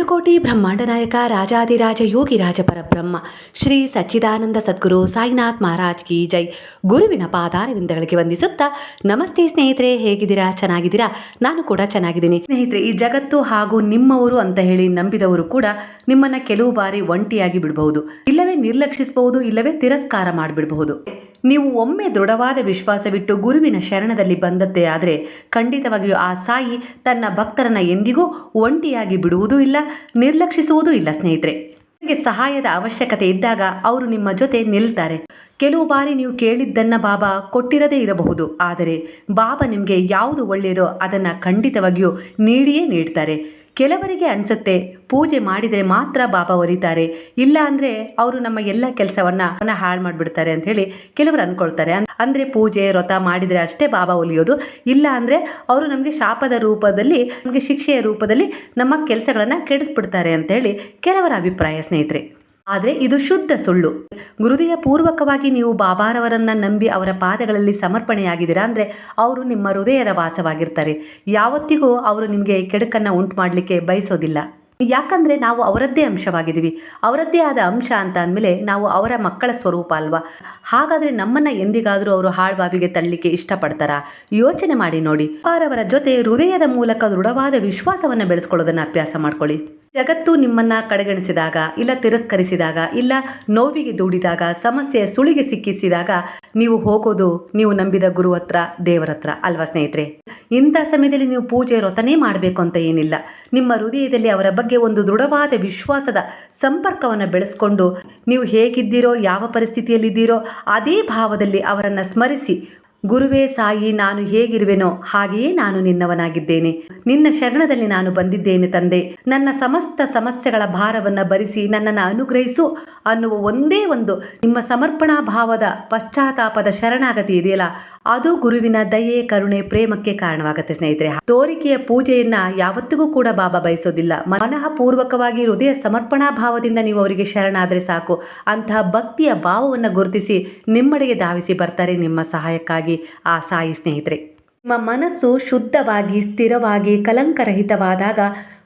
ಕೋಟಿ ಬ್ರಹ್ಮಾಂಡ ನಾಯಕ ರಾಜಾದಿರಾಜ ಯೋಗಿ ರಾಜ ಪರಬ್ರಹ್ಮ, ಶ್ರೀ ಸಚ್ಚಿದಾನಂದ ಸದ್ಗುರು ಸಾಯಿನಾಥ್ ಮಹಾರಾಜ್ ಕಿ ಜೈ. ಗುರುವಿನ ಪಾದಾರವಿಂದಗಳಿಗೆ ವಂದಿಸುತ್ತಾ, ನಮಸ್ತೆ ಸ್ನೇಹಿತರೆ, ಹೇಗಿದ್ದೀರಾ? ಚೆನ್ನಾಗಿದ್ದೀರಾ? ನಾನು ಕೂಡ ಚೆನ್ನಾಗಿದ್ದೀನಿ. ಸ್ನೇಹಿತರೆ, ಈ ಜಗತ್ತು ಹಾಗೂ ನಿಮ್ಮವರು ಅಂತ ಹೇಳಿ ನಂಬಿದವರು ಕೂಡ ನಿಮ್ಮನ್ನ ಕೆಲವು ಬಾರಿ ಒಂಟಿಯಾಗಿ ಬಿಡಬಹುದು. ಇಲ್ಲವೇ ನಿರ್ಲಕ್ಷಿಸಬಹುದು, ಇಲ್ಲವೇ ತಿರಸ್ಕಾರ ಮಾಡಿಬಿಡಬಹುದು. ನೀವು ಒಮ್ಮೆ ದೃಢವಾದ ವಿಶ್ವಾಸವಿಟ್ಟು ಗುರುವಿನ ಶರಣದಲ್ಲಿ ಬಂದದ್ದೇ ಆದರೆ ಖಂಡಿತವಾಗಿಯೂ ಆ ಸಾಯಿ ತನ್ನ ಭಕ್ತರನ್ನು ಎಂದಿಗೂ ಒಂಟಿಯಾಗಿ ಬಿಡುವುದೂ ಇಲ್ಲ, ನಿರ್ಲಕ್ಷಿಸುವುದೂ ಇಲ್ಲ ಸ್ನೇಹಿತರೆ. ನಿಮಗೆ ಸಹಾಯದ ಅವಶ್ಯಕತೆ ಇದ್ದಾಗ ಅವರು ನಿಮ್ಮ ಜೊತೆ ನಿಲ್ತಾರೆ. ಕೆಲವು ಬಾರಿ ನೀವು ಕೇಳಿದ್ದನ್ನ ಬಾಬಾ ಕೊಟ್ಟಿರದೇ ಇರಬಹುದು, ಆದರೆ ಬಾಬಾ ನಿಮಗೆ ಯಾವುದು ಒಳ್ಳೆಯದೋ ಅದನ್ನು ಖಂಡಿತವಾಗಿಯೂ ನೀಡಿಯೇ ನೀಡ್ತಾರೆ. ಕೆಲವರಿಗೆ ಅನಿಸುತ್ತೆ, ಪೂಜೆ ಮಾಡಿದರೆ ಮಾತ್ರ ಬಾಬಾ ಒಲಿತಾರೆ ಇಲ್ಲ ಅಂದರೆ ಅವರು ನಮ್ಮ ಎಲ್ಲ ಕೆಲಸವನ್ನ ಹಾಳು ಮಾಡಿಬಿಡ್ತಾರೆ ಅಂತ ಹೇಳಿ ಕೆಲವರು ಅಂದ್ಕೊಳ್ತಾರೆ ಅಂದರೆ ಪೂಜೆ, ವ್ರತ ಮಾಡಿದರೆ ಅಷ್ಟೇ ಬಾಬಾ ಒಲಿಯೋದು. ಇಲ್ಲ ಅಂದರೆ ಅವರು ನಮಗೆ ಶಾಪದ ರೂಪದಲ್ಲಿ, ನಮಗೆ ಶಿಕ್ಷೆಯ ರೂಪದಲ್ಲಿ ನಮ್ಮ ಕೆಲಸಗಳನ್ನು ಕೆಡಿಸ್ಬಿಡ್ತಾರೆ ಅಂತ ಹೇಳಿ ಕೆಲವರ ಅಭಿಪ್ರಾಯ ಸ್ನೇಹಿತರೆ. ಆದರೆ ಇದು ಶುದ್ಧ ಸುಳ್ಳು. ಗುರುದಯ ಪೂರ್ವಕವಾಗಿ ನೀವು ಬಾಬಾರವರನ್ನ ನಂಬಿ ಅವರ ಪಾದಗಳಲ್ಲಿ ಸಮರ್ಪಣೆಯಾಗಿದ್ದೀರಾ ಅಂದರೆ ಅವರು ನಿಮ್ಮ ಹೃದಯದ ವಾಸವಾಗಿರ್ತಾರೆ. ಯಾವತ್ತಿಗೂ ಅವರು ನಿಮಗೆ ಕೆಡುಕನ್ನು ಉಂಟು ಮಾಡಲಿಕ್ಕೆ ಬಯಸೋದಿಲ್ಲ. ಯಾಕಂದರೆ ನಾವು ಅವರದ್ದೇ ಅಂಶವಾಗಿದ್ದೀವಿ. ಅವರದ್ದೇ ಆದ ಅಂಶ ಅಂತ ಅಂದಮೇಲೆ ನಾವು ಅವರ ಮಕ್ಕಳ ಸ್ವರೂಪ ಅಲ್ವಾ? ಹಾಗಾದರೆ ನಮ್ಮನ್ನು ಎಂದಿಗಾದರೂ ಅವರು ಹಾಳ್ಬಾವಿಗೆ ತಳ್ಳಲಿಕ್ಕೆ ಇಷ್ಟಪಡ್ತಾರಾ? ಯೋಚನೆ ಮಾಡಿ ನೋಡಿ. ಅವರವರ ಜೊತೆ ಹೃದಯದ ಮೂಲಕ ದೃಢವಾದ ವಿಶ್ವಾಸವನ್ನು ಬೆಳೆಸ್ಕೊಳ್ಳೋದನ್ನು ಅಭ್ಯಾಸ ಮಾಡ್ಕೊಳ್ಳಿ. ಜಗತ್ತು ನಿಮ್ಮನ್ನ ಕಡೆಗಣಿಸಿದಾಗ, ಇಲ್ಲ ತಿರಸ್ಕರಿಸಿದಾಗ, ಇಲ್ಲ ನೋವಿಗೆ ದೂಡಿದಾಗ, ಸಮಸ್ಯೆ ಸುಳಿಗೆ ಸಿಕ್ಕಿಸಿದಾಗ ನೀವು ಹೋಗೋದು ನೀವು ನಂಬಿದ ಗುರು ಹತ್ರ ದೇವರ ಹತ್ರ ಅಲ್ವಾ ಸ್ನೇಹಿತರೆ? ಇಂಥ ಸಮಯದಲ್ಲಿ ನೀವು ಪೂಜೆ ವ್ರತನೇ ಮಾಡಬೇಕು ಅಂತ ಏನಿಲ್ಲ. ನಿಮ್ಮ ಹೃದಯದಲ್ಲಿ ಅವರ ಬಗ್ಗೆ ಒಂದು ದೃಢವಾದ ವಿಶ್ವಾಸದ ಸಂಪರ್ಕವನ್ನು ಬೆಳೆಸ್ಕೊಂಡು ನೀವು ಹೇಗಿದ್ದೀರೋ, ಯಾವ ಪರಿಸ್ಥಿತಿಯಲ್ಲಿದ್ದೀರೋ, ಅದೇ ಭಾವದಲ್ಲಿ ಅವರನ್ನು ಸ್ಮರಿಸಿ ಗುರುವೇ ಸಾಯಿ, ನಾನು ಹೇಗಿರುವೆನೋ ಹಾಗೆಯೇ ನಾನು ನಿನ್ನವನಾಗಿದ್ದೇನೆ. ನಿನ್ನ ಶರಣದಲ್ಲಿ ನಾನು ಬಂದಿದ್ದೇನೆ ತಂದೆ. ನನ್ನ ಸಮಸ್ತ ಸಮಸ್ಯೆಗಳ ಭಾರವನ್ನು ಭರಿಸಿ ನನ್ನನ್ನು ಅನುಗ್ರಹಿಸು ಅನ್ನುವ ಒಂದೇ ಒಂದು ನಿಮ್ಮ ಸಮರ್ಪಣಾ ಭಾವದ ಪಶ್ಚಾತ್ತಾಪದ ಶರಣಾಗತಿ ಇದೆಯಲ್ಲ, ಅದು ಗುರುವಿನ ದಯೆ, ಕರುಣೆ, ಪ್ರೇಮಕ್ಕೆ ಕಾರಣವಾಗುತ್ತೆ ಸ್ನೇಹಿತರೆ. ತೋರಿಕೆಯ ಪೂಜೆಯನ್ನ ಯಾವತ್ತಿಗೂ ಕೂಡ ಬಾಬಾ ಬಯಸೋದಿಲ್ಲ. ಮನಃ ಪೂರ್ವಕವಾಗಿ ಹೃದಯ ಸಮರ್ಪಣಾ ಭಾವದಿಂದ ನೀವು ಅವರಿಗೆ ಶರಣಾದರೆ ಸಾಕು. ಅಂತಹ ಭಕ್ತಿಯ ಭಾವವನ್ನು ಗುರುತಿಸಿ ನಿಮ್ಮಡೆಗೆ ಧಾವಿಸಿ ಬರ್ತಾರೆ ನಿಮ್ಮ ಸಹಾಯಕ್ಕಾಗಿ. ಆ ಸಾಯಿ ಸ್ನೇಹಿತರೆ. ನಿಮ್ಮ ಮನಸ್ಸು ಶುದ್ಧವಾಗಿ, ಸ್ಥಿರವಾಗಿ, ಕಲಂಕರಹಿತವಾದಾಗ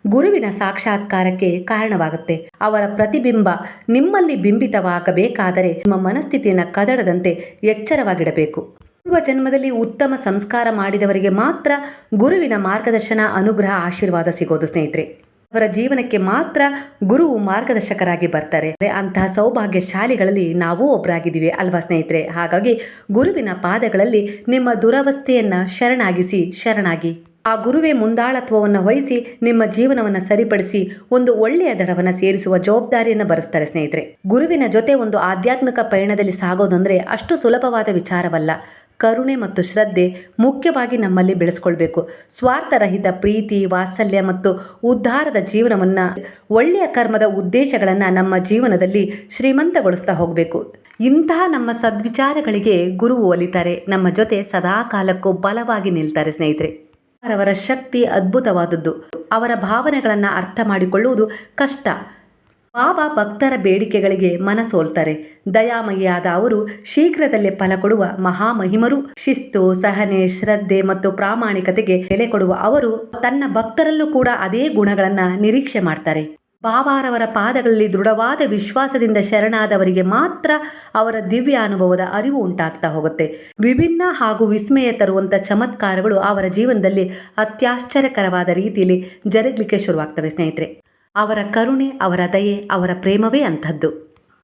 ಗುರುವಿನ ಸಾಕ್ಷಾತ್ಕಾರಕ್ಕೆ ಕಾರಣವಾಗುತ್ತೆ. ಅವರ ಪ್ರತಿಬಿಂಬ ನಿಮ್ಮಲ್ಲಿ ಬಿಂಬಿತವಾಗಬೇಕಾದರೆ ನಿಮ್ಮ ಮನಸ್ಥಿತಿಯನ್ನು ಕದಡದಂತೆ ಎಚ್ಚರವಾಗಿಡಬೇಕು. ಪೂರ್ವ ಜನ್ಮದಲ್ಲಿ ಉತ್ತಮ ಸಂಸ್ಕಾರ ಮಾಡಿದವರಿಗೆ ಮಾತ್ರ ಗುರುವಿನ ಮಾರ್ಗದರ್ಶನ, ಅನುಗ್ರಹ, ಆಶೀರ್ವಾದ ಸಿಗೋದು ಸ್ನೇಹಿತರೆ. ಅವರ ಜೀವನಕ್ಕೆ ಮಾತ್ರ ಗುರು ಮಾರ್ಗದರ್ಶಕರಾಗಿ ಬರ್ತಾರೆ. ಅಂತಹ ಸೌಭಾಗ್ಯಶಾಲಿಗಳಲ್ಲಿ ನಾವು ಒಬ್ಬರಾಗಿದ್ದೀವಿ ಅಲ್ವಾ ಸ್ನೇಹಿತರೆ? ಹಾಗಾಗಿ ಗುರುವಿನ ಪಾದಗಳಲ್ಲಿ ನಿಮ್ಮ ದುರವಸ್ಥೆಯನ್ನ ಶರಣಾಗಿಸಿ, ಶರಣಾಗಿ. ಆ ಗುರುವೇ ಮುಂದಾಳತ್ವವನ್ನು ವಹಿಸಿ, ನಿಮ್ಮ ಜೀವನವನ್ನು ಸರಿಪಡಿಸಿ, ಒಂದು ಒಳ್ಳೆಯ ದಡವನ್ನು ಸೇರಿಸುವ ಜವಾಬ್ದಾರಿಯನ್ನು ಬರೆಸ್ತಾರೆ ಸ್ನೇಹಿತರೆ. ಗುರುವಿನ ಜೊತೆ ಒಂದು ಆಧ್ಯಾತ್ಮಿಕ ಪಯಣದಲ್ಲಿ ಸಾಗೋದಂದ್ರೆ ಅಷ್ಟು ಸುಲಭವಾದ ವಿಚಾರವಲ್ಲ. ಕರುಣೆ ಮತ್ತು ಶ್ರದ್ಧೆ ಮುಖ್ಯವಾಗಿ ನಮ್ಮಲ್ಲಿ ಬೆಳೆಸ್ಕೊಳ್ಬೇಕು. ಸ್ವಾರ್ಥರಹಿತ ಪ್ರೀತಿ, ವಾತ್ಸಲ್ಯ ಮತ್ತು ಉದ್ಧಾರದ ಜೀವನವನ್ನು, ಒಳ್ಳೆಯ ಕರ್ಮದ ಉದ್ದೇಶಗಳನ್ನು ನಮ್ಮ ಜೀವನದಲ್ಲಿ ಶ್ರೀಮಂತಗೊಳಿಸ್ತಾ ಹೋಗಬೇಕು. ಇಂತಹ ನಮ್ಮ ಸದ್ವಿಚಾರಗಳಿಗೆ ಗುರುವು ಒಲಿತಾರೆ. ನಮ್ಮ ಜೊತೆ ಸದಾ ಕಾಲಕ್ಕೂ ಬಲವಾಗಿ ನಿಲ್ತಾರೆ ಸ್ನೇಹಿತರೆ. ಅವರ ಶಕ್ತಿ ಅದ್ಭುತವಾದದ್ದು. ಅವರ ಭಾವನೆಗಳನ್ನು ಅರ್ಥ ಮಾಡಿಕೊಳ್ಳುವುದು ಕಷ್ಟ. ಬಾಬಾ ಭಕ್ತರ ಬೇಡಿಕೆಗಳಿಗೆ ಮನಸೋಲ್ತಾರೆ. ದಯಾಮಯಿಯಾದ ಅವರು ಶೀಘ್ರದಲ್ಲೇ ಫಲ ಕೊಡುವ ಮಹಾಮಹಿಮರು. ಶಿಸ್ತು, ಸಹನೆ, ಶ್ರದ್ಧೆ ಮತ್ತು ಪ್ರಾಮಾಣಿಕತೆಗೆ ಬೆಲೆ ಕೊಡುವ ಅವರು ತನ್ನ ಭಕ್ತರಲ್ಲೂ ಕೂಡ ಅದೇ ಗುಣಗಳನ್ನು ನಿರೀಕ್ಷೆ ಮಾಡ್ತಾರೆ. ಬಾಬಾರವರ ಪಾದಗಳಲ್ಲಿ ದೃಢವಾದ ವಿಶ್ವಾಸದಿಂದ ಶರಣಾದವರಿಗೆ ಮಾತ್ರ ಅವರ ದಿವ್ಯ ಅನುಭವದ ಅರಿವು ಉಂಟಾಗ್ತಾ ಹೋಗುತ್ತೆ. ವಿಭಿನ್ನ ಹಾಗೂ ವಿಸ್ಮಯ ತರುವಂಥ ಚಮತ್ಕಾರಗಳು ಅವರ ಜೀವನದಲ್ಲಿ ಅತ್ಯಾಶ್ಚರ್ಯಕರವಾದ ರೀತಿಯಲ್ಲಿ ಜರುಗಲಿಕ್ಕೆ ಶುರುವಾಗ್ತವೆ ಸ್ನೇಹಿತರೆ. ಅವರ ಕರುಣೆ ಅವರ ದಯೆ ಅವರ ಪ್ರೇಮವೇ ಅಂಥದ್ದು.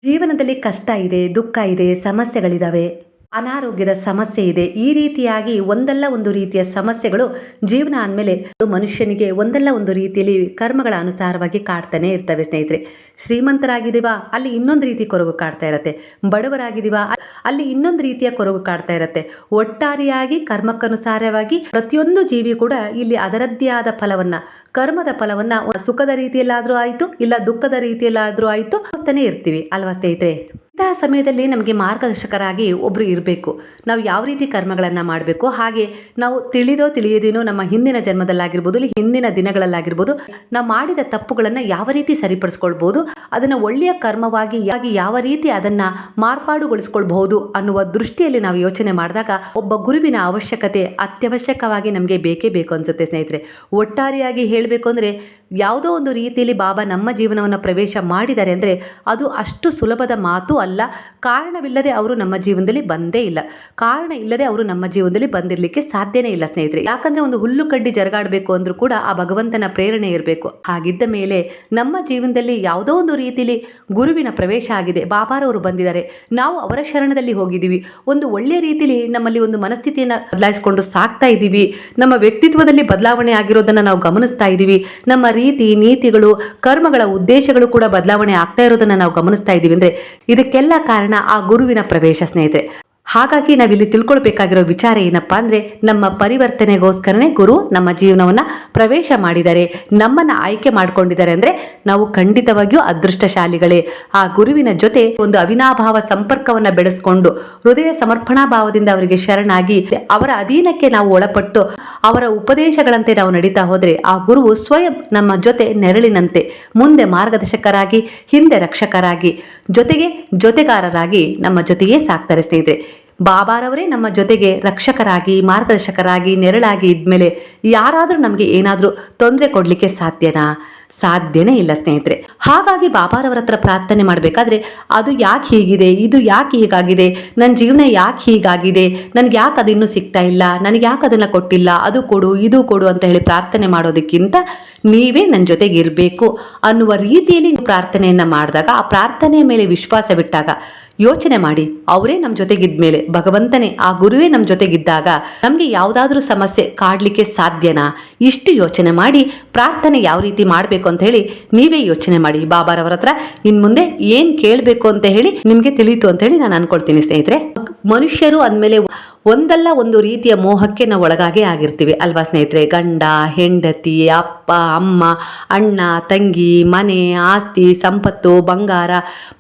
ಜೀವನದಲ್ಲಿ ಕಷ್ಟ ಇದೆ ದುಃಖ ಇದೆ ಸಮಸ್ಯೆಗಳಿದಾವೆ. ಅನಾರೋಗ್ಯದ ಸಮಸ್ಯೆ ಇದೆ. ಈ ರೀತಿಯಾಗಿ ಒಂದಲ್ಲ ಒಂದು ರೀತಿಯ ಸಮಸ್ಯೆಗಳು ಜೀವನ ಅಂದಮೇಲೆ ಮನುಷ್ಯನಿಗೆ ಒಂದಲ್ಲ ಒಂದು ರೀತಿಯಲ್ಲಿ ಕರ್ಮಗಳ ಅನುಸಾರವಾಗಿ ಕಾಡ್ತಾನೆ ಇರ್ತವೆ ಸ್ನೇಹಿತರೆ. ಶ್ರೀಮಂತರಾಗಿದ್ದೀವ? ಅಲ್ಲಿ ಇನ್ನೊಂದು ರೀತಿ ಕೊರಗು ಕಾಡ್ತಾ ಇರುತ್ತೆ. ಬಡವರಾಗಿದ್ದೀವ? ಅಲ್ಲಿ ಇನ್ನೊಂದು ರೀತಿಯ ಕೊರಗು ಕಾಡ್ತಾ ಇರುತ್ತೆ. ಒಟ್ಟಾರೆಯಾಗಿ ಕರ್ಮಕ್ಕನುಸಾರವಾಗಿ ಪ್ರತಿಯೊಂದು ಜೀವಿ ಕೂಡ ಇಲ್ಲಿ ಅದರದ್ದೇ ಆದ ಫಲವನ್ನ, ಕರ್ಮದ ಫಲವನ್ನ, ಸುಖದ ರೀತಿಯಲ್ಲಾದರೂ ಆಯಿತು, ಇಲ್ಲ ದುಃಖದ ರೀತಿಯಲ್ಲಾದರೂ ಆಯಿತು ಇರ್ತೀವಿ. ಅಲ್ವಾ ಸ್ನೇಹಿತರೆ? ಇಂತಹ ಸಮಯದಲ್ಲಿ ನಮಗೆ ಮಾರ್ಗದರ್ಶಕರಾಗಿ ಒಬ್ಬರು ಇರಬೇಕು. ನಾವು ಯಾವ ರೀತಿ ಕರ್ಮಗಳನ್ನು ಮಾಡಬೇಕು, ಹಾಗೆ ನಾವು ತಿಳಿದೋ ತಿಳಿಯದೇನೋ ನಮ್ಮ ಹಿಂದಿನ ಜನ್ಮದಲ್ಲಾಗಿರ್ಬೋದು, ಇಲ್ಲಿ ಹಿಂದಿನ ದಿನಗಳಲ್ಲಾಗಿರ್ಬೋದು, ನಾವು ಮಾಡಿದ ತಪ್ಪುಗಳನ್ನು ಯಾವ ರೀತಿ ಸರಿಪಡಿಸ್ಕೊಳ್ಬೋದು, ಅದನ್ನು ಒಳ್ಳೆಯ ಕರ್ಮವಾಗಿ ಯಾಗಿ ಯಾವ ರೀತಿ ಅದನ್ನು ಮಾರ್ಪಾಡುಗೊಳಿಸ್ಕೊಳ್ಬಹುದು ಅನ್ನುವ ದೃಷ್ಟಿಯಲ್ಲಿ ನಾವು ಯೋಚನೆ ಮಾಡಿದಾಗ ಒಬ್ಬ ಗುರುವಿನ ಅವಶ್ಯಕತೆ ಅತ್ಯವಶ್ಯಕವಾಗಿ ನಮಗೆ ಬೇಕೇ ಬೇಕು ಅನಿಸುತ್ತೆ ಸ್ನೇಹಿತರೆ. ಒಟ್ಟಾರೆಯಾಗಿ ಹೇಳಬೇಕು ಅಂದರೆ ಯಾವುದೋ ಒಂದು ರೀತಿಯಲ್ಲಿ ಬಾಬಾ ನಮ್ಮ ಜೀವನವನ್ನು ಪ್ರವೇಶ ಮಾಡಿದ್ದಾರೆ ಅಂದರೆ ಅದು ಅಷ್ಟು ಸುಲಭದ ಮಾತು ಅಲ್ಲ. ಕಾರಣವಿಲ್ಲದೆ ಅವರು ನಮ್ಮ ಜೀವನದಲ್ಲಿ ಬಂದೇ ಇಲ್ಲ. ಕಾರಣ ಇಲ್ಲದೆ ಅವರು ನಮ್ಮ ಜೀವನದಲ್ಲಿ ಬಂದಿರಲಿಕ್ಕೆ ಸಾಧ್ಯನೇ ಇಲ್ಲ ಸ್ನೇಹಿತರೆ. ಯಾಕಂದರೆ ಒಂದು ಹುಲ್ಲು ಕಡ್ಡಿ ಜರಗಾಡಬೇಕು ಅಂದರೂ ಕೂಡ ಆ ಭಗವಂತನ ಪ್ರೇರಣೆ ಇರಬೇಕು. ಹಾಗಿದ್ದ ಮೇಲೆ ನಮ್ಮ ಜೀವನದಲ್ಲಿ ಯಾವುದೋ ಒಂದು ರೀತಿಯಲ್ಲಿ ಗುರುವಿನ ಪ್ರವೇಶ ಆಗಿದೆ. ಬಾಬಾರವರು ಬಂದಿದ್ದಾರೆ. ನಾವು ಅವರ ಶರಣದಲ್ಲಿ ಹೋಗಿದ್ದೀವಿ. ಒಂದು ಒಳ್ಳೆಯ ರೀತಿಯಲ್ಲಿ ನಮ್ಮಲ್ಲಿ ಒಂದು ಮನಸ್ಥಿತಿಯನ್ನು ಬದಲಾಯಿಸಿಕೊಂಡು ಸಾಕ್ತಾ ಇದ್ದೀವಿ. ನಮ್ಮ ವ್ಯಕ್ತಿತ್ವದಲ್ಲಿ ಬದಲಾವಣೆ ಆಗಿರೋದನ್ನು ನಾವು ಗಮನಿಸ್ತಾ ಇದ್ದೀವಿ. ನಮ್ಮ ರೀತಿ ನೀತಿಗಳು, ಕರ್ಮಗಳ ಉದ್ದೇಶಗಳು ಕೂಡ ಬದಲಾವಣೆ ಆಗ್ತಾ ಇರೋದನ್ನ ನಾವು ಗಮನಿಸ್ತಾ ಇದ್ದೀವಿ. ಅಂದ್ರೆ ಇದಕ್ಕೆಲ್ಲ ಕಾರಣ ಆ ಗುರುವಿನ ಪ್ರವೇಶ ಸ್ನೇಹಿತರೆ. ಹಾಗಾಗಿ ನಾವಿಲ್ಲಿ ತಿಳ್ಕೊಳ್ಬೇಕಾಗಿರೋ ವಿಚಾರ ಏನಪ್ಪಾ ಅಂದ್ರೆ ನಮ್ಮ ಪರಿವರ್ತನೆಗೋಸ್ಕರನೇ ಗುರು ನಮ್ಮ ಜೀವನವನ್ನ ಪ್ರವೇಶ ಮಾಡಿದ್ದಾರೆ ನಮ್ಮನ್ನ ಆಯ್ಕೆ ಮಾಡ್ಕೊಂಡಿದ್ದಾರೆ ಅಂದ್ರೆ ನಾವು ಖಂಡಿತವಾಗಿಯೂ ಅದೃಷ್ಟಶಾಲಿಗಳೇ. ಆ ಗುರುವಿನ ಜೊತೆ ಒಂದು ಅವಿನಾಭಾವ ಸಂಪರ್ಕವನ್ನ ಬೆಳೆಸ್ಕೊಂಡು, ಹೃದಯ ಸಮರ್ಪಣಾ ಭಾವದಿಂದ ಅವರಿಗೆ ಶರಣಾಗಿ, ಅವರ ಅಧೀನಕ್ಕೆ ನಾವು ಒಳಪಟ್ಟು, ಅವರ ಉಪದೇಶಗಳಂತೆ ನಾವು ನಡೀತಾ ಹೋದ್ರೆ ಆ ಗುರುವು ಸ್ವಯಂ ನಮ್ಮ ಜೊತೆ ನೆರಳಿನಂತೆ, ಮುಂದೆ ಮಾರ್ಗದರ್ಶಕರಾಗಿ, ಹಿಂದೆ ರಕ್ಷಕರಾಗಿ, ಜೊತೆಗೆ ಜೊತೆಗಾರರಾಗಿ ನಮ್ಮ ಜೊತೆಗೆ ಸಾಕ್ತಾರೆ ಸ್ನೇಹಿತರೆ. ಬಾಬಾರವರೇ ನಮ್ಮ ಜೊತೆಗೆ ರಕ್ಷಕರಾಗಿ, ಮಾರ್ಗದರ್ಶಕರಾಗಿ, ನೆರಳಾಗಿ ಇದ್ಮೇಲೆ ಯಾರಾದರೂ ನಮಗೆ ಏನಾದರೂ ತೊಂದರೆ ಕೊಡಲಿಕ್ಕೆ ಸಾಧ್ಯನಾ? ಸಾಧ್ಯನೇ ಇಲ್ಲ ಸ್ನೇಹಿತರೆ. ಹಾಗಾಗಿ ಬಾಬಾರವರ ಹತ್ರ ಪ್ರಾರ್ಥನೆ ಮಾಡಬೇಕಾದ್ರೆ ಅದು ಯಾಕೆ ಹೀಗಿದೆ, ಇದು ಯಾಕೆ ಹೀಗಾಗಿದೆ ನನ್ನ ಜೀವನ ಯಾಕೆ ಹೀಗಾಗಿದೆ, ನನಗೆ ಯಾಕೆ ಅದಿನ್ನೂ ಸಿಗ್ತಾ ಇಲ್ಲ, ನನಗೆ ಯಾಕೆ ಅದನ್ನು ಕೊಟ್ಟಿಲ್ಲ, ಅದು ಕೊಡು, ಇದು ಕೊಡು ಅಂತ ಹೇಳಿ ಪ್ರಾರ್ಥನೆ ಮಾಡೋದಕ್ಕಿಂತ ನೀವೇ ನನ್ನ ಜೊತೆಗೆ ಇರಬೇಕು ಅನ್ನುವ ರೀತಿಯಲ್ಲಿ ಪ್ರಾರ್ಥನೆಯನ್ನು ಮಾಡಿದಾಗ ಆ ಪ್ರಾರ್ಥನೆಯ ಮೇಲೆ ವಿಶ್ವಾಸ ಬಿಟ್ಟಾಗ ಯೋಚನೆ ಮಾಡಿ, ಅವರೇ ನಮ್ಮ ಜೊತೆಗಿದ್ಮೇಲೆ, ಭಗವಂತನೇ ಆ ಗುರುವೇ ನಮ್ಮ ಜೊತೆಗಿದ್ದಾಗ ನಮಗೆ ಯಾವುದಾದ್ರೂ ಸಮಸ್ಯೆ ಕಾಡಲಿಕ್ಕೆ ಸಾಧ್ಯನಾ? ಇಷ್ಟು ಯೋಚನೆ ಮಾಡಿ, ಪ್ರಾರ್ಥನೆ ಯಾವ ರೀತಿ ಮಾಡಬೇಕು ಅಂತ ಹೇಳಿ ನೀವೇ ಯೋಚನೆ ಮಾಡಿ. ಬಾಬಾರವರ ಹತ್ರ ಇನ್ ಮುಂದೆ ಏನ್ ಕೇಳಬೇಕು ಅಂತ ಹೇಳಿ ನಿಮಗೆ ತಿಳಿಯಿತು ಅಂತ ಹೇಳಿ ನಾನು ಅನ್ಕೊಳ್ತೀನಿ ಸ್ನೇಹಿತರೆ. ಮನುಷ್ಯರು ಅಂದಮೇಲೆ ಒಂದಲ್ಲ ಒಂದು ರೀತಿಯ ಮೋಹಕ್ಕೆ ನಾವು ಒಳಗಾಗೆ ಆಗಿರ್ತೀವಿ ಅಲ್ವಾ ಸ್ನೇಹಿತರೆ? ಗಂಡ, ಹೆಂಡತಿ, ಅಪ್ಪ, ಅಮ್ಮ, ಅಣ್ಣ, ತಂಗಿ, ಮನೆ, ಆಸ್ತಿ, ಸಂಪತ್ತು, ಬಂಗಾರ,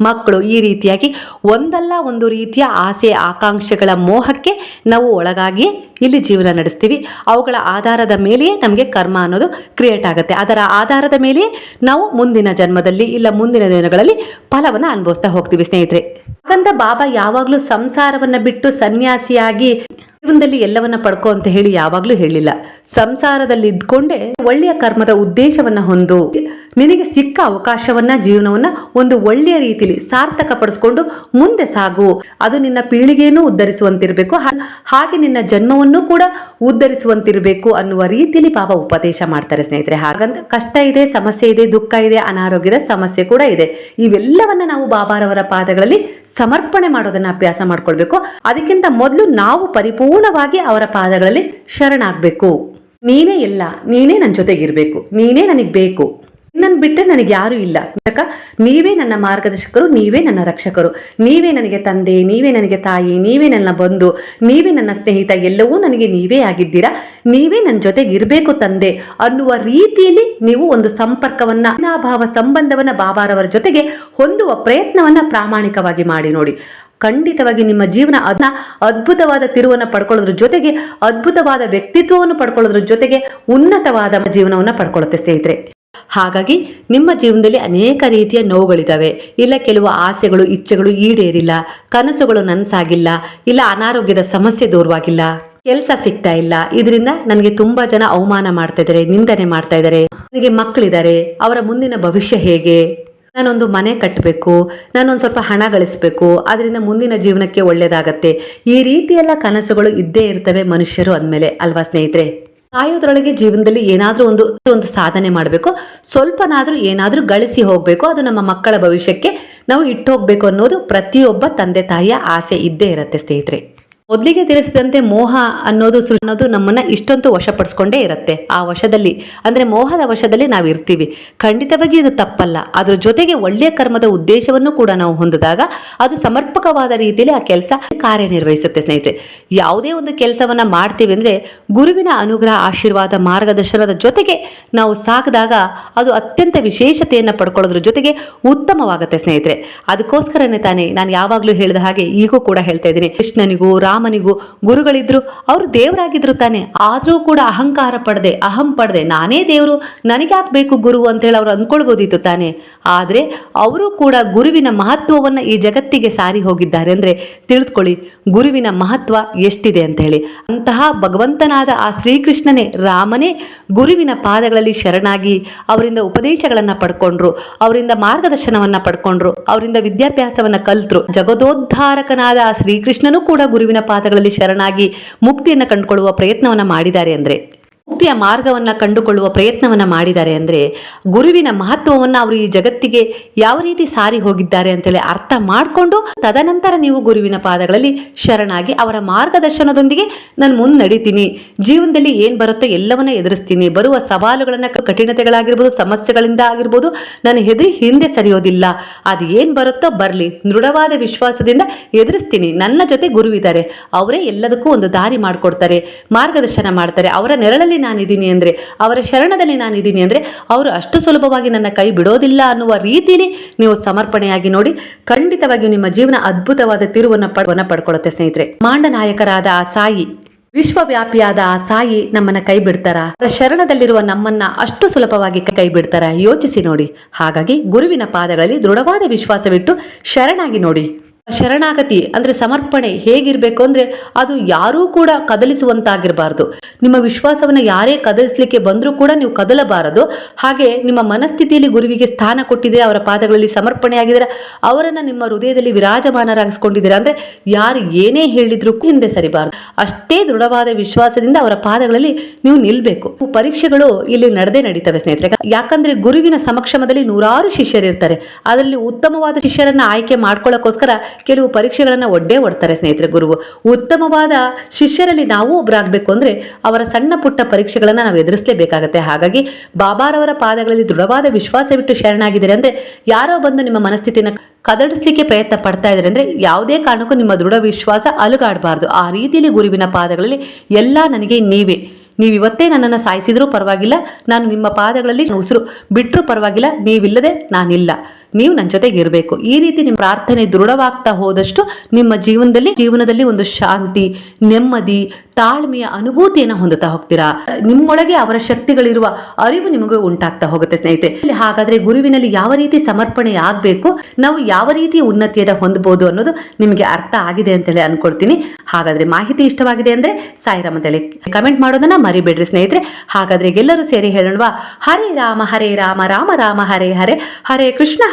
ಮಕ್ಕಳು ಈ ರೀತಿಯಾಗಿ ಒಂದಲ್ಲ ಒಂದು ರೀತಿಯ ಆಸೆ, ಆಕಾಂಕ್ಷೆಗಳ ಮೋಹಕ್ಕೆ ನಾವು ಒಳಗಾಗಿ ಇಲ್ಲಿ ಜೀವನ ನಡೆಸ್ತೀವಿ. ಅವುಗಳ ಆಧಾರದ ಮೇಲೆಯೇ ನಮಗೆ ಕರ್ಮ ಅನ್ನೋದು ಕ್ರಿಯೇಟ್ ಆಗುತ್ತೆ. ಅದರ ಆಧಾರದ ಮೇಲೆಯೇ ನಾವು ಮುಂದಿನ ಜನ್ಮದಲ್ಲಿ ಇಲ್ಲ ಮುಂದಿನ ದಿನಗಳಲ್ಲಿ ಫಲವನ್ನು ಅನುಭವಿಸ್ತಾ ಹೋಗ್ತೀವಿ ಸ್ನೇಹಿತರೆ. ಹಾಗಂತ ಬಾಬಾ ಯಾವಾಗಲೂ ಸಂಸಾರವನ್ನ ಬಿಟ್ಟು ಸನ್ಯಾಸಿಯಾಗಿ ಜೀವನದಲ್ಲಿ ಎಲ್ಲವನ್ನ ಪಡ್ಕೊ ಅಂತ ಹೇಳಿ ಯಾವಾಗಲೂ ಹೇಳಿಲ್ಲ. ಸಂಸಾರದಲ್ಲಿ ಇದ್ಕೊಂಡೇ ಒಳ್ಳೆಯ ಕರ್ಮದ ಉದ್ದೇಶವನ್ನ ಹೊಂದು ನಿನಗೆ ಸಿಕ್ಕ ಅವಕಾಶವನ್ನ, ಜೀವನವನ್ನ ಒಂದು ಒಳ್ಳೆಯ ರೀತಿಯಲ್ಲಿ ಸಾರ್ಥಕ ಪಡಿಸ್ಕೊಂಡು ಮುಂದೆ ಸಾಗು. ಅದು ನಿನ್ನ ಪೀಳಿಗೆಯನ್ನು ಉದ್ಧರಿಸುವಂತಿರಬೇಕು. ಹಾಗೆ ನಿನ್ನ ಜನ್ಮವನ್ನು ಕೂಡ ಉದ್ಧರಿಸುವಂತಿರಬೇಕು ಅನ್ನುವ ರೀತಿಯಲ್ಲಿ ಬಾಬಾ ಉಪದೇಶ ಮಾಡ್ತಾರೆ ಸ್ನೇಹಿತರೆ. ಹಾಗಂತ ಕಷ್ಟ ಇದೆ, ಸಮಸ್ಯೆ ಇದೆ, ದುಃಖ ಇದೆ, ಅನಾರೋಗ್ಯದ ಸಮಸ್ಯೆ ಕೂಡ ಇದೆ. ಇವೆಲ್ಲವನ್ನ ನಾವು ಬಾಬಾರವರ ಪಾದಗಳಲ್ಲಿ ಸಮರ್ಪಣೆ ಮಾಡೋದನ್ನ ಅಭ್ಯಾಸ ಮಾಡ್ಕೊಳ್ಬೇಕು. ಅದಕ್ಕಿಂತ ಮೊದಲು ನಾವು ಪರಿಪೂರ್ಣವಾಗಿ ಅವರ ಪಾದಗಳಲ್ಲಿ ಶರಣಾಗಬೇಕು. ನೀನೇ ಇಲ್ಲ ನೀನೇ ನನ್ನ ಜೊತೆಗಿರಬೇಕು. ನೀನೇ ನನಗೆ ಬೇಕು. ನನ್ನ ಬಿಟ್ಟರೆ ನನಗೆ ಯಾರೂ ಇಲ್ಲ. ಯಾಕ? ನೀವೇ ನನ್ನ ಮಾರ್ಗದರ್ಶಕರು, ನೀವೇ ನನ್ನ ರಕ್ಷಕರು. ನೀವೇ ನನಗೆ ತಂದೆ, ನೀವೇ ನನಗೆ ತಾಯಿ, ನೀವೇ ನನ್ನ ಬಂಧು, ನೀವೇ ನನ್ನ ಸ್ನೇಹಿತ, ಎಲ್ಲವೂ ನನಗೆ ನೀವೇ ಆಗಿದ್ದೀರಾ? ನೀವೇ ನನ್ನ ಜೊತೆಗೆ ಇರಬೇಕು ತಂದೆ ಅನ್ನುವ ರೀತಿಯಲ್ಲಿ ನೀವು ಒಂದು ಸಂಪರ್ಕವನ್ನ ಅನಾಭಾವ ಸಂಬಂಧವನ್ನ ಬಾಬಾರವರ ಜೊತೆಗೆ ಹೊಂದುವ ಪ್ರಯತ್ನವನ್ನ ಪ್ರಾಮಾಣಿಕವಾಗಿ ಮಾಡಿ ನೋಡಿ. ಖಂಡಿತವಾಗಿ ನಿಮ್ಮ ಜೀವನ ಅದನ್ನ ಅದ್ಭುತವಾದ ತಿರುವನ್ನು ಪಡ್ಕೊಳ್ಳೋದ್ರ ಜೊತೆಗೆ, ಅದ್ಭುತವಾದ ವ್ಯಕ್ತಿತ್ವವನ್ನು ಪಡ್ಕೊಳ್ಳೋದ್ರ ಜೊತೆಗೆ ಉನ್ನತವಾದ ಜೀವನವನ್ನು ಪಡ್ಕೊಳ್ಳುತ್ತೆ ಸ್ನೇಹಿತರೆ. ಹಾಗಾಗಿ ನಿಮ್ಮ ಜೀವನದಲ್ಲಿ ಅನೇಕ ರೀತಿಯ ನೋವುಗಳಿದ್ದಾವೆ ಇಲ್ಲ ಕೆಲವು ಆಸೆಗಳು, ಇಚ್ಛೆಗಳು ಈಡೇರಿಲ್ಲ. ಕನಸುಗಳು ನನಸಾಗಿಲ್ಲ. ಇಲ್ಲ ಅನಾರೋಗ್ಯದ ಸಮಸ್ಯೆ ದೂರವಾಗಿಲ್ಲ. ಕೆಲಸ ಸಿಗ್ತಾ ಇಲ್ಲ. ಇದರಿಂದ ನನಗೆ ತುಂಬಾ ಜನ ಅವಮಾನ ಮಾಡ್ತಾ ಇದ್ದಾರೆ, ನಿಂದನೆ ಮಾಡ್ತಾ ಇದ್ದಾರೆ. ನನಗೆ ಮಕ್ಕಳಿದ್ದಾರೆ. ಅವರ ಮುಂದಿನ ಭವಿಷ್ಯ ಹೇಗೆ? ನಾನೊಂದು ಮನೆ ಕಟ್ಟಬೇಕು. ನಾನೊಂದು ಸ್ವಲ್ಪ ಹಣ ಗಳಿಸಬೇಕು. ಅದರಿಂದ ಮುಂದಿನ ಜೀವನಕ್ಕೆ ಒಳ್ಳೆಯದಾಗತ್ತೆ ಈ ರೀತಿಯೆಲ್ಲ ಕನಸುಗಳು ಇದ್ದೇ ಇರ್ತವೆ ಮನುಷ್ಯರು ಅಂದಮೇಲೆ, ಅಲ್ವಾ ಸ್ನೇಹಿತರೆ? ಕಾಯೋದ್ರೊಳಗೆ ಜೀವನದಲ್ಲಿ ಏನಾದರೂ ಒಂದು ಒಂದು ಸಾಧನೆ ಮಾಡಬೇಕು. ಸ್ವಲ್ಪನಾದರೂ ಏನಾದರೂ ಗಳಿಸಿ ಹೋಗಬೇಕು. ಅದು ನಮ್ಮ ಮಕ್ಕಳ ಭವಿಷ್ಯಕ್ಕೆ ನಾವು ಇಟ್ಟು ಹೋಗಬೇಕು ಅನ್ನೋದು ಪ್ರತಿಯೊಬ್ಬ ತಂದೆ ತಾಯಿಯ ಆಸೆ ಇದ್ದೇ ಇರುತ್ತೆ ಸ್ನೇಹಿತರೆ. ಮೊದಲಿಗೆ ತಿಳಿಸಿದಂತೆ ಮೋಹ ಅನ್ನೋದು ಅನ್ನೋದು ನಮ್ಮನ್ನ ಇಷ್ಟೊಂದು ವಶಪಡಿಸ್ಕೊಂಡೇ ಇರುತ್ತೆ. ಆ ವಶದಲ್ಲಿ, ಅಂದ್ರೆ ಮೋಹದ ವಶದಲ್ಲಿ ನಾವು ಇರ್ತೀವಿ. ಖಂಡಿತವಾಗಿ ಇದು ತಪ್ಪಲ್ಲ. ಅದ್ರ ಜೊತೆಗೆ ಒಳ್ಳೆಯ ಕರ್ಮದ ಉದ್ದೇಶವನ್ನು ಕೂಡ ನಾವು ಹೊಂದಿದಾಗ ಅದು ಸಮರ್ಪಕವಾದ ರೀತಿಯಲ್ಲಿ ಆ ಕೆಲಸ ಕಾರ್ಯನಿರ್ವಹಿಸುತ್ತೆ ಸ್ನೇಹಿತರೆ. ಯಾವುದೇ ಒಂದು ಕೆಲಸವನ್ನ ಮಾಡ್ತೀವಿ ಅಂದ್ರೆ ಗುರುವಿನ ಅನುಗ್ರಹ, ಆಶೀರ್ವಾದ, ಮಾರ್ಗದರ್ಶನದ ಜೊತೆಗೆ ನಾವು ಸಾಕಿದಾಗ ಅದು ಅತ್ಯಂತ ವಿಶೇಷತೆಯನ್ನು ಪಡ್ಕೊಳ್ಳೋದ್ರ ಜೊತೆಗೆ ಉತ್ತಮವಾಗುತ್ತೆ ಸ್ನೇಹಿತರೆ. ಅದಕ್ಕೋಸ್ಕರನೇ ತಾನೇ ನಾನು ಯಾವಾಗಲೂ ಹೇಳಿದ ಹಾಗೆ ಈಗೂ ಕೂಡ ಹೇಳ್ತಾ ಇದ್ದೀನಿ. ಕೃಷ್ಣನಿಗೂ, ರಾಮ ರಾಮನಿಗೂ ಗುರುಗಳಿದ್ರು, ಅವರು ದೇವರಾಗಿದ್ರು ತಾನೆ. ಆದರೂ ಕೂಡ ಅಹಂಕಾರ ಪಡದೆ, ಅಹಂ ಪಡದೆ. ನಾನೇ ದೇವರು, ನನಗ್ಯಾಕೆ ಬೇಕು ಗುರು ಅಂತೇಳಿ ಅವ್ರು ಅಂದ್ಕೊಳ್ಬೋದಿತ್ತು ತಾನೆ. ಆದರೆ ಅವರು ಕೂಡ ಗುರುವಿನ ಮಹತ್ವವನ್ನು ಈ ಜಗತ್ತಿಗೆ ಸಾರಿ ಹೋಗಿದ್ದಾರೆ ಅಂದರೆ ತಿಳಿದುಕೊಳ್ಳಿ ಗುರುವಿನ ಮಹತ್ವ ಎಷ್ಟಿದೆ ಅಂತ ಹೇಳಿ ಅಂತಹ ಭಗವಂತನಾದ ಆ ಶ್ರೀಕೃಷ್ಣನೇ ರಾಮನೇ ಗುರುವಿನ ಪಾದಗಳಲ್ಲಿ ಶರಣಾಗಿ ಅವರಿಂದ ಉಪದೇಶಗಳನ್ನು ಪಡ್ಕೊಂಡ್ರು, ಅವರಿಂದ ಮಾರ್ಗದರ್ಶನವನ್ನು ಪಡ್ಕೊಂಡ್ರು, ಅವರಿಂದ ವಿದ್ಯಾಭ್ಯಾಸವನ್ನು ಕಲ್ತರು. ಜಗದೋದ್ಧಾರಕನಾದ ಆ ಶ್ರೀಕೃಷ್ಣನೂ ಕೂಡ ಗುರುವಿನ ಪಾದಗಳಲ್ಲಿ ಶರಣಾಗಿ ಮುಕ್ತಿಯನ್ನು ಕಂಡುಕೊಳ್ಳುವ ಪ್ರಯತ್ನವನ್ನು ಮಾಡಿದ್ದಾರೆ ಅಂದರೆ ಮುಕ್ತಿಯ ಮಾರ್ಗವನ್ನು ಕಂಡುಕೊಳ್ಳುವ ಪ್ರಯತ್ನವನ್ನು ಮಾಡಿದ್ದಾರೆ ಅಂದರೆ ಗುರುವಿನ ಮಹತ್ವವನ್ನು ಅವರು ಈ ಜಗತ್ತಿಗೆ ಯಾವ ರೀತಿ ಸಾರಿ ಹೋಗಿದ್ದಾರೆ ಅಂತೇಳಿ ಅರ್ಥ ಮಾಡಿಕೊಂಡು ತದನಂತರ ನೀವು ಗುರುವಿನ ಪಾದಗಳಲ್ಲಿ ಶರಣಾಗಿ ಅವರ ಮಾರ್ಗದರ್ಶನದೊಂದಿಗೆ ನಾನು ಮುನ್ನಡಿತೀನಿ ಜೀವನದಲ್ಲಿ ಏನು ಬರುತ್ತೋ ಎಲ್ಲವನ್ನ ಎದುರಿಸ್ತೀನಿ. ಬರುವ ಸವಾಲುಗಳನ್ನು ಕಠಿಣತೆಗಳಾಗಿರ್ಬೋದು, ಸಮಸ್ಯೆಗಳಿಂದ ಆಗಿರ್ಬೋದು ನಾನು ಹೆದರಿ ಹಿಂದೆ ಸರಿಯೋದಿಲ್ಲ. ಅದು ಏನು ಬರುತ್ತೋ ಬರಲಿ. ದೃಢವಾದ ವಿಶ್ವಾಸದಿಂದ ಎದುರಿಸ್ತೀನಿ. ನನ್ನ ಜೊತೆ ಗುರುವಿದ್ದಾರೆ. ಅವರೇ ಎಲ್ಲದಕ್ಕೂ ಒಂದು ದಾರಿ ಮಾಡಿಕೊಡ್ತಾರೆ, ಮಾರ್ಗದರ್ಶನ ಮಾಡ್ತಾರೆ. ಅವರ ನೆರಳಲ್ಲಿ ನಾನಿದ್ದೀನಿ ಅಂದರೆ, ಅವರ ಶರಣದಲ್ಲಿ ನಾನಿದ್ದೀನಿ ಅಂದರೆ, ಅವರು ಅಷ್ಟು ಸುಲಭವಾಗಿ ನನ್ನ ಕೈ ಬಿಡೋದಿಲ್ಲ ಅನ್ನುವ ರೀತಿಯೇ ನೀವು ಸಮರ್ಪಣೆಯಾಗಿ ನೋಡಿ, ಖಂಡಿತವಾಗಿಯೂ ನಿಮ್ಮ ಜೀವನ ಅದ್ಭುತವಾದ ತಿರುವನ್ನು ಪಡವನ್ನು ಪಡ್ಕೊಳ್ಳುತ್ತೆ ಸ್ನೇಹಿತರೆ. ಮಾಂಡ ನಾಯಕರಾದ ಆ ಸಾಯಿ, ವಿಶ್ವವ್ಯಾಪಿಯಾದ ಆ ಸಾಯಿ ನಮ್ಮನ್ನ ಕೈ ಬಿಡ್ತಾರ? ಶರಣದಲ್ಲಿರುವ ನಮ್ಮನ್ನ ಅಷ್ಟು ಸುಲಭವಾಗಿ ಕೈ ಬಿಡ್ತಾರ? ಯೋಚಿಸಿ ನೋಡಿ. ಹಾಗಾಗಿ ಗುರುವಿನ ಪಾದಗಳಲ್ಲಿ ದೃಢವಾದ ವಿಶ್ವಾಸವಿಟ್ಟು ಶರಣಾಗಿ ನೋಡಿ. ಶರಣಾಗತಿ ಅಂದ್ರೆ ಸಮರ್ಪಣೆ ಹೇಗಿರ್ಬೇಕು ಅಂದ್ರೆ ಅದು ಯಾರೂ ಕೂಡ ಕದಲಿಸುವಂತಾಗಿರಬಾರ್ದು. ನಿಮ್ಮ ವಿಶ್ವಾಸವನ್ನ ಯಾರೇ ಕದಲಿಸಲಿಕ್ಕೆ ಬಂದರೂ ಕೂಡ ನೀವು ಕದಲಬಾರದು. ಹಾಗೆ ನಿಮ್ಮ ಮನಸ್ಥಿತಿಯಲ್ಲಿ ಗುರುವಿಗೆ ಸ್ಥಾನ ಕೊಟ್ಟಿದ್ದೀರಾ, ಅವರ ಪಾದಗಳಲ್ಲಿ ಸಮರ್ಪಣೆ ಸಮರ್ಪಣೆಯಾಗಿದ್ದೀರಾ ಅವರನ್ನ ನಿಮ್ಮ ಹೃದಯದಲ್ಲಿ ವಿರಾಜಮಾನರಾಗಿಸ್ಕೊಂಡಿದ್ದೀರಾ ಅಂದ್ರೆ ಯಾರು ಏನೇ ಹೇಳಿದ್ರು ಹಿಂದೆ ಸರಿಬಾರದು. ಅಷ್ಟೇ ದೃಢವಾದ ವಿಶ್ವಾಸದಿಂದ ಅವರ ಪಾದಗಳಲ್ಲಿ ನೀವು ನಿಲ್ಬೇಕು. ಪರೀಕ್ಷೆಗಳು ಇಲ್ಲಿ ನಡೆದೇ ನಡೀತವೆ ಸ್ನೇಹಿತರೆ. ಯಾಕಂದ್ರೆ ಗುರುವಿನ ಸಮಕ್ಷಮದಲ್ಲಿ ನೂರಾರು ಶಿಷ್ಯರಿರ್ತಾರೆ. ಅದರಲ್ಲಿ ಉತ್ತಮವಾದ ಶಿಷ್ಯರನ್ನ ಆಯ್ಕೆ ಮಾಡ್ಕೊಳ್ಳೋಕ್ಕೋಸ್ಕರ ಕೆಲವು ಪರೀಕ್ಷೆಗಳನ್ನು ಒಡ್ಡೇ ಒಡ್ತಾರೆ ಸ್ನೇಹಿತರೆ ಗುರುವು ಉತ್ತಮವಾದ ಶಿಷ್ಯರಲ್ಲಿ ನಾವು ಒಬ್ಬರಾಗಬೇಕು ಅಂದರೆ ಅವರ ಸಣ್ಣ ಪುಟ್ಟ ಪರೀಕ್ಷೆಗಳನ್ನು ನಾವು ಎದುರಿಸಲೇಬೇಕಾಗತ್ತೆ. ಹಾಗಾಗಿ ಬಾಬಾರವರ ಪಾದಗಳಲ್ಲಿ ದೃಢವಾದ ವಿಶ್ವಾಸವಿಟ್ಟು ಶರಣಾಗಿದ್ದಾರೆ ಅಂದರೆ ಯಾರೋ ಬಂದು ನಿಮ್ಮ ಮನಸ್ಥಿತಿನ ಕದಡಿಸಲಿಕ್ಕೆ ಪ್ರಯತ್ನ ಪಡ್ತಾ ಇದ್ದಾರೆ ಅಂದರೆ ಯಾವುದೇ ಕಾರಣಕ್ಕೂ ನಿಮ್ಮ ದೃಢ ವಿಶ್ವಾಸ ಅಲುಗಾಡಬಾರ್ದು. ಆ ರೀತಿಯಲ್ಲಿ ಗುರುವಿನ ಪಾದಗಳಲ್ಲಿ ಎಲ್ಲ ನನಗೆ ನೀವೇ. ನೀವು ಇವತ್ತೇ ನನ್ನನ್ನು ಸಾಯಿಸಿದರೂ ಪರವಾಗಿಲ್ಲ, ನಾನು ನಿಮ್ಮ ಪಾದಗಳಲ್ಲಿ ಉಸಿರು ಬಿಟ್ಟರೂ ಪರವಾಗಿಲ್ಲ, ನೀವಿಲ್ಲದೆ ನಾನಿಲ್ಲ. ನೀವು ನನ್ನ ಜೊತೆಗೆ ಇರಬೇಕು. ಈ ರೀತಿ ನಿಮ್ಮ ಪ್ರಾರ್ಥನೆ ದೃಢವಾಗ್ತಾ ಹೋದಷ್ಟು ನಿಮ್ಮ ಜೀವನದಲ್ಲಿ ಜೀವನದಲ್ಲಿ ಒಂದು ಶಾಂತಿ, ನೆಮ್ಮದಿ, ತಾಳ್ಮೆಯ ಅನುಭೂತಿಯನ್ನು ಹೊಂದುತ್ತಾ ಹೋಗ್ತೀರಾ. ನಿಮ್ಮೊಳಗೆ ಅವರ ಶಕ್ತಿಗಳಿರುವ ಅರಿವು ನಿಮಗೆ ಉಂಟಾಗ್ತಾ ಹೋಗುತ್ತೆ ಸ್ನೇಹಿತರೆ. ಇಲ್ಲಿ ಹಾಗಾದ್ರೆ ಗುರುವಿನಲ್ಲಿ ಯಾವ ರೀತಿ ಸಮರ್ಪಣೆ ಆಗಬೇಕು, ನಾವು ಯಾವ ರೀತಿ ಉನ್ನತಿಯನ್ನು ಹೊಂದಬಹುದು ಅನ್ನೋದು ನಿಮಗೆ ಅರ್ಥ ಆಗಿದೆ ಅಂತೇಳಿ ಅನ್ಕೊಳ್ತೀನಿ. ಹಾಗಾದ್ರೆ ಮಾಹಿತಿ ಇಷ್ಟವಾಗಿದೆ ಅಂದ್ರೆ ಸಾಯಿರಾಮ್ ಅಂತೇಳಿ ಕಮೆಂಟ್ ಮಾಡೋದನ್ನ ಮರಿಬೇಡ್ರಿ ಸ್ನೇಹಿತರೆ. ಹಾಗಾದ್ರೆ ಎಲ್ಲರೂ ಸೇರಿ ಹೇಳೋಣವಾ? ಹರೇ ರಾಮ ಹರೇ ರಾಮ ರಾಮ ರಾಮ, ಹರೇ ಹರೇ. ಹರೇ ಕೃಷ್ಣ